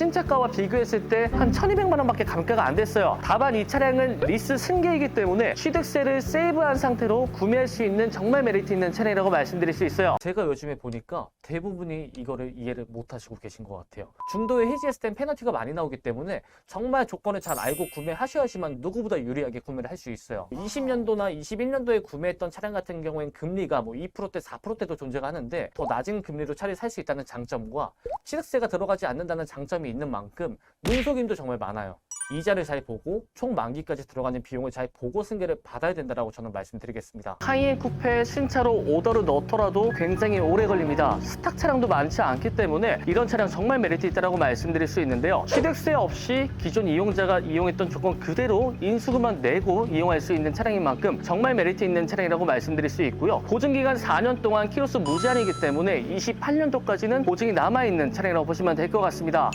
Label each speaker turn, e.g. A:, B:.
A: 신차가와 비교했을 때 한 1200만 원밖에 감가가 안 됐어요. 다만 이 차량은 리스 승계이기 때문에 취득세를 세이브한 상태로 구매할 수 있는 정말 메리트 있는 차량이라고 말씀드릴 수 있어요. 제가 요즘에 보니까 대부분이 이거를 이해를 못 하시고 계신 것 같아요. 중도에 해지했을 땐 페널티가 많이 나오기 때문에 정말 조건을 잘 알고 구매하셔야지만 누구보다 유리하게 구매를 할 수 있어요. 20년도나 21년도에 구매했던 차량 같은 경우엔 금리가 뭐 2%대, 4%대도 존재가 하는데 더 낮은 금리로 차를 살 수 있다는 장점과 취득세가 들어가지 않는다는 장점이 있는 만큼 눈속임도 정말 많아요. 이자를 잘 보고 총 만기까지 들어가는 비용을 잘 보고 승계를 받아야 된다고 저는 말씀드리겠습니다. 하이엔 쿠페 신차로 오더를 넣더라도 굉장히 오래 걸립니다. 스탁 차량도 많지 않기 때문에 이런 차량 정말 메리트 있다고 말씀드릴 수 있는데요. 취득세 없이 기존 이용자가 이용했던 조건 그대로 인수금만 내고 이용할 수 있는 차량인 만큼 정말 메리트 있는 차량이라고 말씀드릴 수 있고요. 보증기간 4년 동안 키로수 무제한이기 때문에 28년도까지는 보증이 남아있는 차량이라고 보시면 될 것 같습니다.